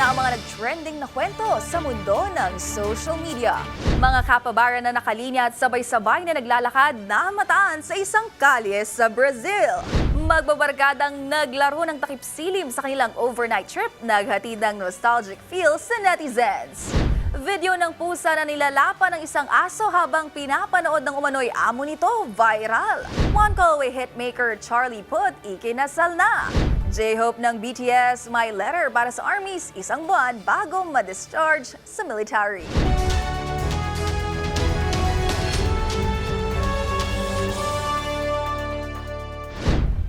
na ang mga nag-trending na kwento sa mundo ng social media. Mga kapabaran na nakalinya at sabay-sabay na naglalakad na mataan sa isang kalye sa Brazil. Magbabarkadang naglaro ng takip silim sa kanilang overnight trip, naghatid ng nostalgic feel sa netizens. Video ng pusa na nilalapan ng isang aso habang pinapanood ng umano'y amo nito viral. One call away hitmaker Charlie Puth ikinasal na. J-Hope ng BTS may letter para sa armies isang buwan bago ma-discharge sa military.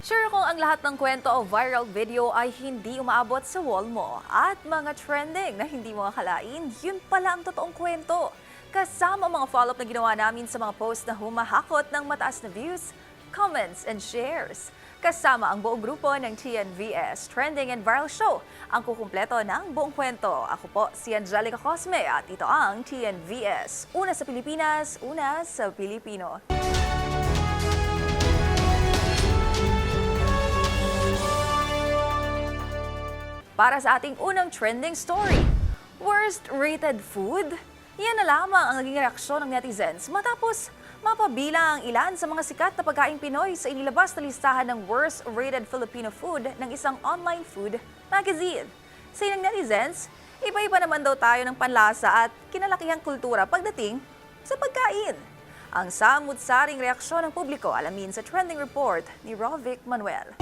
Sure kung ang lahat ng kwento o viral video ay hindi umaabot sa wall mo at mga trending na hindi mo akalain, yun pala ang totoong kwento. Kasama ang mga follow-up na ginawa namin sa mga post na humahakot ng mataas na views, comments, and shares. Kasama ang buong grupo ng TNVS Trending and Viral Show, ang kukumpleto ng buong kwento. Ako po si Angelica Cosme at ito ang TNVS. Una sa Pilipinas, una sa Pilipino. Para sa ating unang trending story, worst rated food? Yan na lamang ang naging reaksyon ng netizens matapos mapabilang ang ilan sa mga sikat na pagkaing Pinoy sa inilabas na listahan ng worst rated Filipino food ng isang online food magazine. Sa ilang netizens, iba-iba naman daw tayo ng panlasa at kinalakihang kultura pagdating sa pagkain. Ang samut-saring reaksyon ng publiko alamin sa trending report ni Rovic Manuel.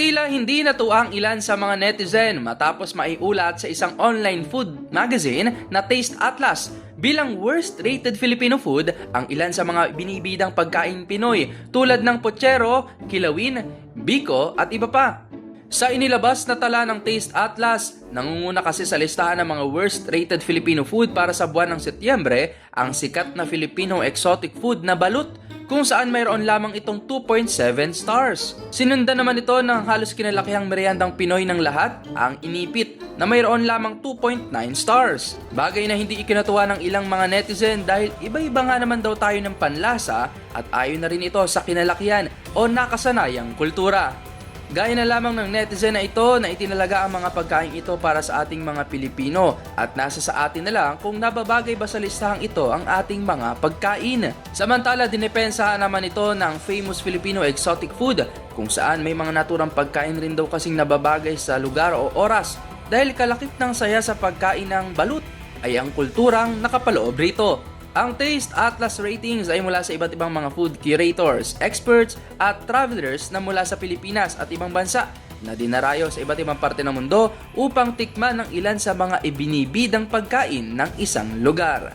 Tila hindi natuwa ang ilan sa mga netizen matapos maiulat sa isang online food magazine na Taste Atlas bilang worst rated Filipino food ang ilan sa mga binibidang pagkain Pinoy tulad ng pochero, kilawin, biko at iba pa. Sa inilabas na tala ng Taste Atlas, nangunguna kasi sa listahan ng mga worst rated Filipino food para sa buwan ng Setyembre ang sikat na Filipino exotic food na balut kung saan mayroon lamang itong 2.7 stars. Sinundan naman ito ng halos kinalakihang meriendang Pinoy ng lahat, ang inipit, na mayroon lamang 2.9 stars. Bagay na hindi ikinatuwa ng ilang mga netizen dahil iba-iba nga naman daw tayo ng panlasa at ayon na rin ito sa kinalakihan o nakasanayang kultura. Gaya na lamang ng netizen na ito na itinalaga ang mga pagkain ito para sa ating mga Pilipino at nasa sa atin na lang kung nababagay ba sa listahang ito ang ating mga pagkain. Samantala, dinepensahan naman ito ng famous Filipino exotic food kung saan may mga naturang pagkain rin daw kasing nababagay sa lugar o oras dahil kalakip ng saya sa pagkain ng balut ay ang kulturang nakapaloob rito. Ang Taste Atlas ratings ay mula sa iba't ibang mga food curators, experts at travelers na mula sa Pilipinas at ibang bansa na dinarayo sa iba't ibang parte ng mundo upang tikman ng ilan sa mga ibinibidang pagkain ng isang lugar.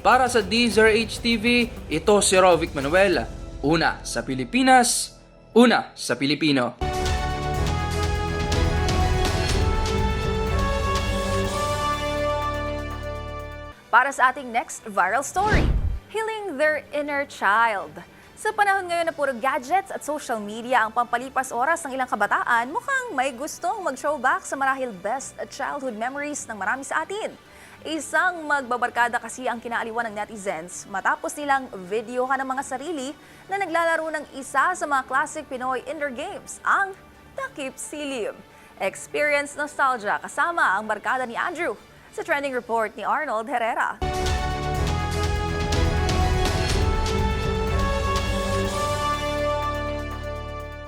Para sa DZRH TV, ito si Rovic Manuel. Una sa Pilipinas, una sa Pilipino. Para sa ating next viral story, healing their inner child. Sa panahon ngayon na puro gadgets at social media ang pampalipas oras ng ilang kabataan, mukhang may gustong mag-throwback sa marahil best childhood memories ng marami sa atin. Isang magbabarkada kasi ang kinaaliwan ng netizens matapos nilang video ka ng mga sarili na naglalaro ng isa sa mga classic Pinoy indoor games, ang Takip Silim. Experience nostalgia kasama ang barkada ni Andrew sa trending report ni Arnold Herrera.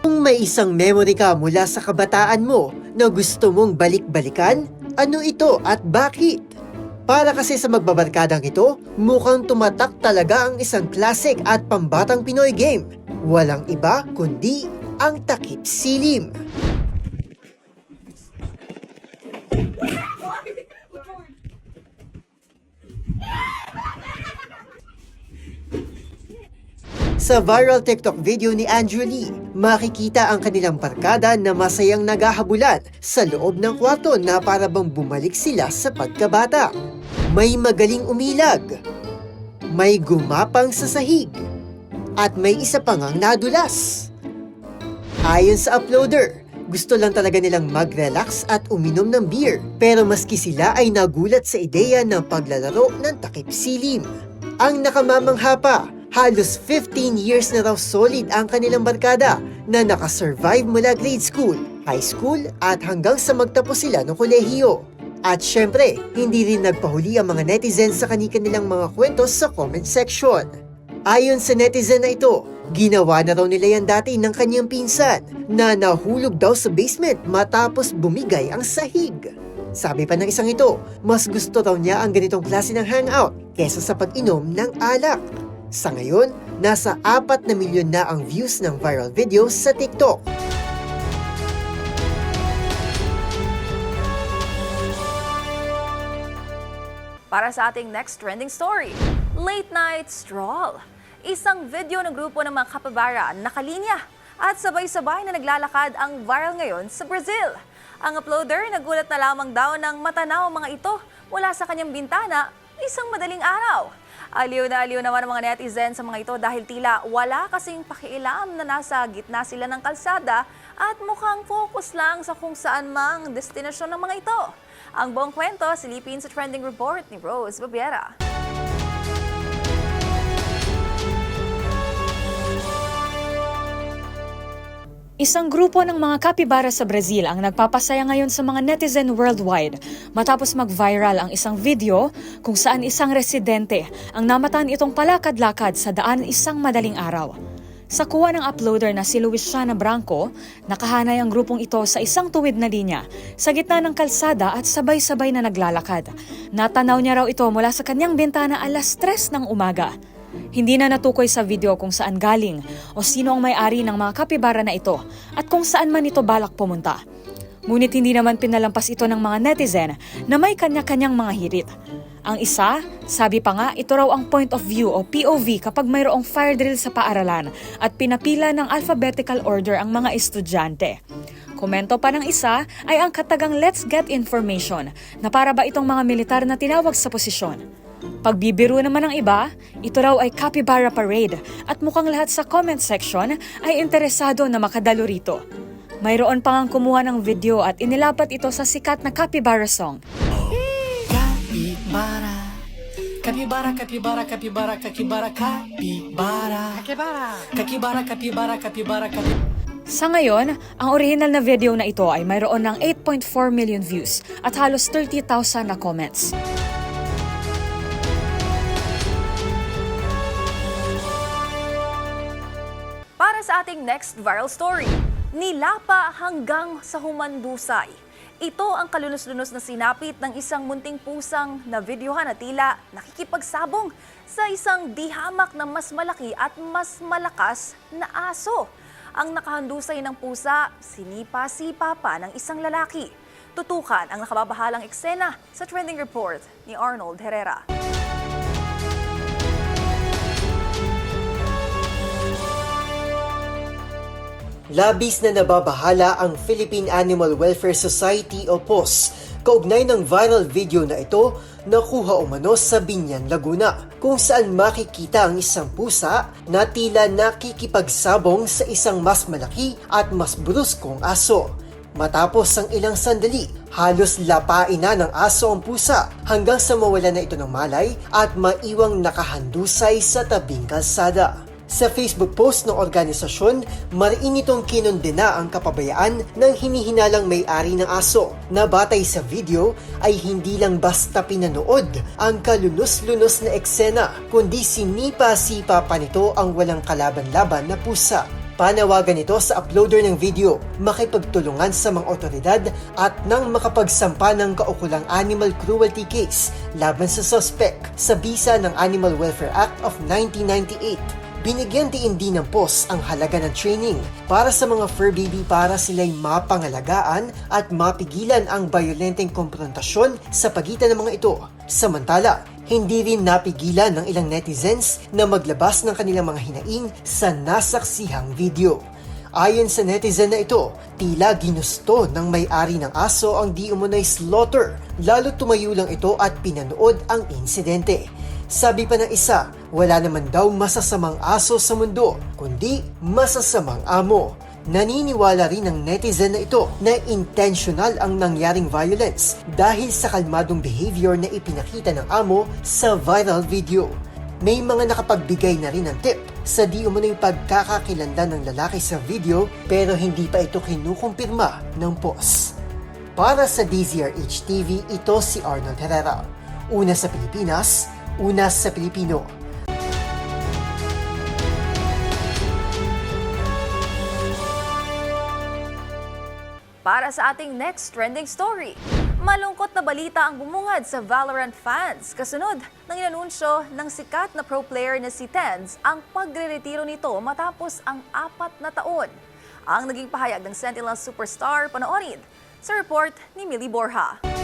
Kung may isang memory ka mula sa kabataan mo na gusto mong balik-balikan, ano ito at bakit? Para kasi sa magbabarkadang ito, mukhang tumatak talaga ang isang classic at pambatang Pinoy game. Walang iba kundi ang takip silim. Sa viral TikTok video ni Andrew Lee, makikita ang kanilang barkada na masayang naghahabulan sa loob ng kwarto na para bang bumalik sila sa pagkabata. May magaling umilag, may gumapang sa sahig, at may isa pang ang nadulas. Ayon sa uploader, gusto lang talaga nilang mag-relax at uminom ng beer. Pero maski sila ay nagulat sa ideya ng paglalaro ng takip silim. Ang nakamamangha pa, Halos 15 years na raw solid ang kanilang barkada na nakasurvive mula grade school, high school at hanggang sa magtapos sila ng kolehiyo. At syempre, hindi rin nagpahuli ang mga netizens sa kanilang mga kwento sa comment section. Ayon sa netizen na ito, ginawa na raw nila yan dati ng kanyang pinsan na nahulog daw sa basement matapos bumigay ang sahig. Sabi pa ng isang ito, mas gusto raw niya ang ganitong klase ng hangout kesa sa pag-inom ng alak. Sa ngayon, nasa 4 na milyon na ang views ng viral video sa TikTok. Para sa ating next trending story, Late Night Stroll. Isang video ng grupo ng mga kapabara nakalinya at sabay-sabay na naglalakad ang viral ngayon sa Brazil. Ang uploader nagulat na lamang daw ng matanaw mga ito mula sa kanyang bintana isang madaling araw. Aliw na aliw naman ang mga netizen sa mga ito dahil tila wala kasing pakialam na nasa gitna sila ng kalsada at mukhang focus lang sa kung saan mang destinasyon ng mga ito. Ang buong kwento, silipin sa trending report ni Rose Babiera. Isang grupo ng mga kapibara sa Brazil ang nagpapasaya ngayon sa mga netizen worldwide matapos mag-viral ang isang video kung saan isang residente ang namataan itong palakad-lakad sa daan isang madaling araw. Sa kuha ng uploader na si Luisiana Branco, nakahanay ang grupong ito sa isang tuwid na linya sa gitna ng kalsada at sabay-sabay na naglalakad. Natanaw niya raw ito mula sa kanyang bintana alas 3 ng umaga. Hindi na natukoy sa video kung saan galing o sino ang may-ari ng mga kapibara na ito at kung saan man ito balak pumunta. Ngunit hindi naman pinalampas ito ng mga netizen na may kanya-kanyang mga hirit. Ang isa, sabi pa nga, ito raw ang point of view o POV kapag mayroong fire drill sa paaralan at pinapila ng alphabetical order ang mga estudyante. Komento pa ng isa ay ang katagang let's get information na para ba itong mga militar na tinawag sa posisyon. Pagbibiro naman ng iba, ito raw ay Capybara Parade at mukhang lahat sa comment section ay interesado na makadalo rito. Mayroon pa ngang kumuha ng video at inilapat ito sa sikat na Capybara song. Capibara. Capibara, capibara, capibara, capibara, capibara. Capibara. Capibara, capibara, capibara, capibara. Sa ngayon, ang original na video na ito ay mayroon ng 8.4 million views at halos 30,000 na comments. Ating next viral story, nilapa hanggang sa humandusay. Ito ang kalunos-lunos na sinapit ng isang munting pusang na videohan na tila nakikipagsabong sa isang dihamak na mas malaki at mas malakas na aso. Ang nakahandusay ng pusa, sinipa-sipa pa ng isang lalaki. Tutukan ang nakababahalang eksena sa trending report ni Arnold Herrera. Labis na nababahala ang Philippine Animal Welfare Society o POS kaugnay ng viral video na ito na kuha umano sa Binyan, Laguna kung saan makikita ang isang pusa na tila nakikipagsabong sa isang mas malaki at mas bruskong aso. Matapos ang ilang sandali, halos lapain na ng aso ang pusa hanggang sa mawala na ito ng malay at maiwang nakahandusay sa tabing kalsada. Sa Facebook post ng organisasyon, mariin itong kinondena ang kapabayaan ng hinihinalang may-ari ng aso na batay sa video ay hindi lang basta pinanood ang kalunos-lunos na eksena kundi sinipa-sipa pa nito ang walang kalaban-laban na pusa. Panawagan ito sa uploader ng video, makipagtulungan sa mga otoridad at nang makapagsampa ng kaukulang animal cruelty case laban sa suspect sa bisa ng Animal Welfare Act of 1998 binigyan din din ng POS ang halaga ng training para sa mga fur baby para sila'y mapangalagaan at mapigilan ang violenteng konfrontasyon sa pagitan ng mga ito. Samantala, hindi rin napigilan ng ilang netizens na maglabas ng kanilang mga hinaing sa nasaksihang video. Ayon sa netizen na ito, tila ginusto ng may-ari ng aso ang di umunay slaughter, lalo tumayo lang ito at pinanood ang insidente. Sabi pa ng isa, wala naman daw masasamang aso sa mundo, kundi masasamang amo. Naniniwala rin ng netizen na ito na intentional ang nangyaring violence dahil sa kalmadong behavior na ipinakita ng amo sa viral video. May mga nakapagbigay na rin ng tip sa di umano'y pagkakakilandan ng lalaki sa video pero hindi pa ito kinukumpirma ng post. Para sa DZRH TV, ito si Arnold Herrera. Una sa Pilipinas, una sa Pilipino. Para sa ating next trending story, malungkot na balita ang bumungad sa Valorant fans. Kasunod ng inanunsyo ng sikat na pro player na si Tens ang pagre-retiro nito matapos ang apat na taon. Ang naging pahayag ng Sentinel Superstar panoorin sa report ni Millie Borja.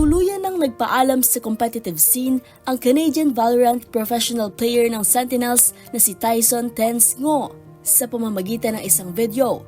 Tuluyan nang nagpaalam sa competitive scene ang Canadian Valorant professional player ng Sentinels na si Tyson Tens Ngo sa pamamagitan ng isang video.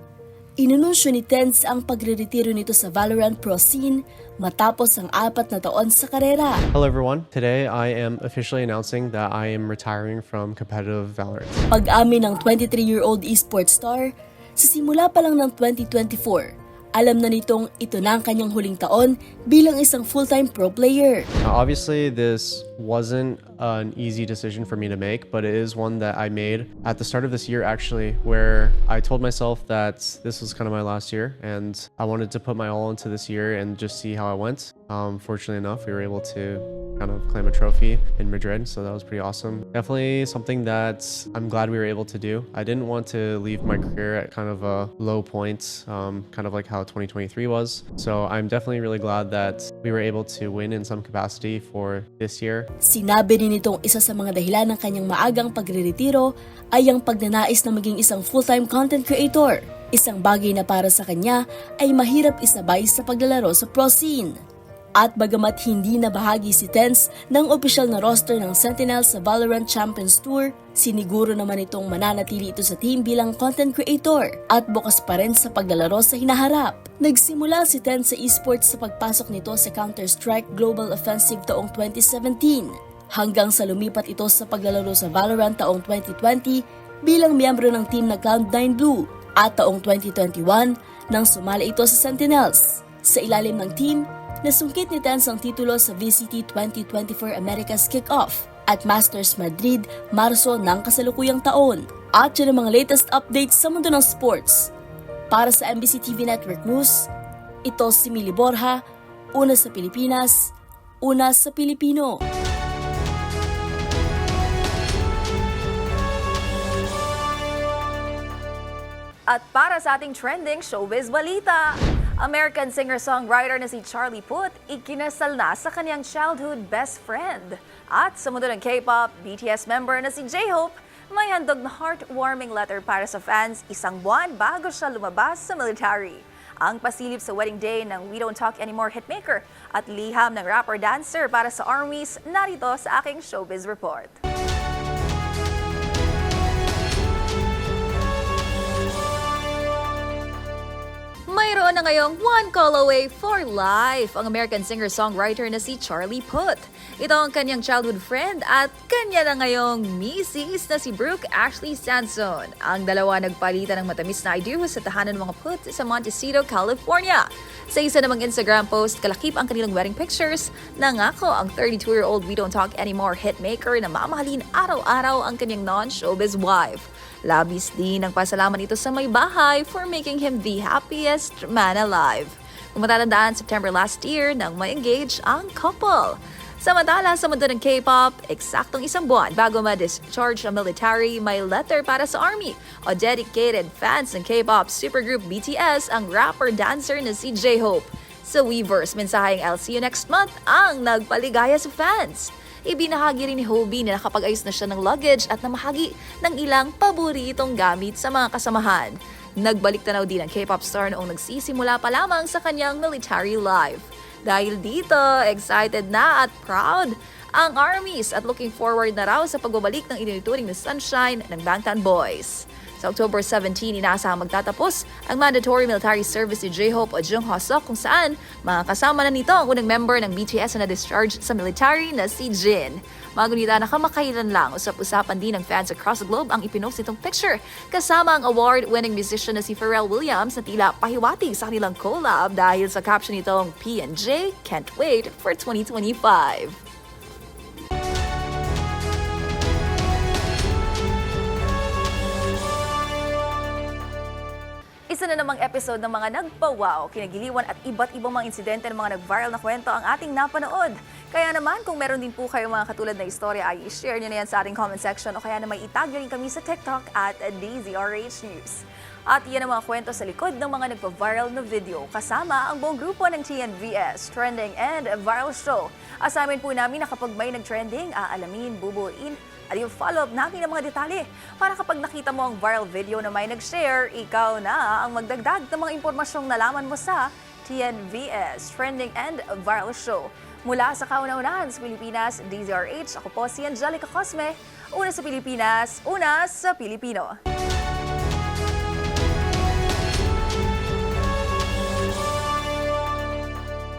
Inununsyo ni Tens ang pagre-retiro nito sa Valorant Pro scene matapos ang apat na taon sa karera. Hello everyone. Today I am officially announcing that I am retiring from competitive Valorant. Pag-amin ng 23-year-old esports star, sa simula pa lang ng 2024, alam na nitong ito na ang kanyang huling taon bilang isang full-time pro player. Now, obviously, this wasn't an easy decision for me to make, but it is one that I made at the start of this year actually, where I told myself that this was kind of my last year and I wanted to put my all into this year and just see how I went. Um, fortunately enough, we were able to kind of claim a trophy in Madrid, so that was pretty awesome. Definitely something that I'm glad we were able to do. I didn't want to leave my career at kind of a low point, um, kind of like how 2023 was. So I'm definitely really glad that we were able to win in some capacity for this year. Sinabi din nitong isa sa mga dahilan ng kanyang maagang pagre-retiro ay ang pagnanais na maging isang full-time content creator. Isang bagay na para sa kanya ay mahirap isabay sa paglalaro sa pro scene. At bagamat hindi na bahagi si Tens ng opisyal na roster ng Sentinels sa Valorant Champions Tour, siniguro naman itong mananatili ito sa team bilang content creator at bukas pa rin sa paglalaro sa hinaharap. Nagsimula si Tens sa esports sa pagpasok nito sa Counter-Strike Global Offensive taong 2017 hanggang sa lumipat ito sa paglalaro sa Valorant taong 2020 bilang miyembro ng team na Cloud9 Blue at taong 2021 nang sumali ito sa Sentinels. Sa ilalim ng team, nasungkit ni Tens ang titulo sa VCT 2024 America's Kickoff at Masters Madrid Marso ng kasalukuyang taon. At yun ang mga latest updates sa mundo ng sports. Para sa MBC TV Network News, ito si Mili Borja, una sa Pilipinas, una sa Pilipino. At para sa ating trending showbiz balita, American singer-songwriter na si Charlie Puth ikinasal na sa kanyang childhood best friend. At sa mundo ng K-pop, BTS member na si J-Hope may handog na heartwarming letter para sa fans isang buwan bago siya lumabas sa military. Ang pasilip sa wedding day ng We Don't Talk Anymore hitmaker at liham ng rapper-dancer para sa armies narito sa aking showbiz report. Mayroon na ngayong One Call Away for Life ang American singer-songwriter na si Charlie Puth. Ito ang kanyang childhood friend at kanya na ngayong misis na si Brooke Ashley Sanson. Ang dalawa nagpalitan ng matamis na ideal sa tahanan ng mga Puth sa Montecito, California. Sa isa namang Instagram post, kalakip ang kanilang wedding pictures. Nangako ang 32-year-old We Don't Talk Anymore hitmaker na mamahalin araw-araw ang kanyang non-showbiz wife. Labis din ang pasalamat nito sa may bahay for making him the happiest man alive. Kung matatandaan, September last year nang ma-engage ang couple. Samantala sa mundo ng K-pop, eksaktong isang buwan bago ma-discharge ang military, may letter para sa army o dedicated fans ng K-pop supergroup BTS ang rapper-dancer na si J-Hope. Sa Weverse, mensaheng you next month ang nagpaligaya sa fans. Ibinahagi rin ni Hobie na nakapag-ayos na siya ng luggage at namahagi ng ilang paboritong gamit sa mga kasamahan. Nagbalik tanaw din ang K-pop star noong nagsisimula pa lamang sa kanyang military life. Dahil dito, excited na at proud ang armies at looking forward na raw sa pagbabalik ng itinuturing na sunshine ng Bangtan Boys. Sa October 17, inaasahang magtatapos ang mandatory military service ni J-Hope o Jung Hosok kung saan makakasama na nito ang unang member ng BTS na discharge sa military na si Jin. Magunita na kamakailan lang, usap-usapan din ng fans across the globe ang ipinost nitong picture kasama ang award-winning musician na si Pharrell Williams na tila pahiwati sa kanilang collab dahil sa caption nitong P&J can't wait for 2025. Isa na namang episode ng mga nagpawaw, kinagiliwan at iba't ibang mga insidente ng mga nag-viral na kwento ang ating napanood. Kaya naman, kung meron din po kayong mga katulad na istorya, ay i-share nyo na yan sa ating comment section o kaya na may itag nyo rin kami sa TikTok at DZRH News. At yan ang mga kwento sa likod ng mga nagpa-viral na video kasama ang buong grupo ng TNVS, Trending and Viral Show. Asamin po namin na kapag may nag-trending, aalamin, bubuin, at yung follow-up namin ng mga detalye para kapag nakita mo ang viral video na may nag-share, ikaw na ang magdagdag ng mga impormasyong nalaman mo sa TNVS, Trending and Viral Show. Mula sa kauna-unahan sa Pilipinas, DZRH, ako po si Angelica Cosme. Una sa Pilipinas, una sa Pilipino.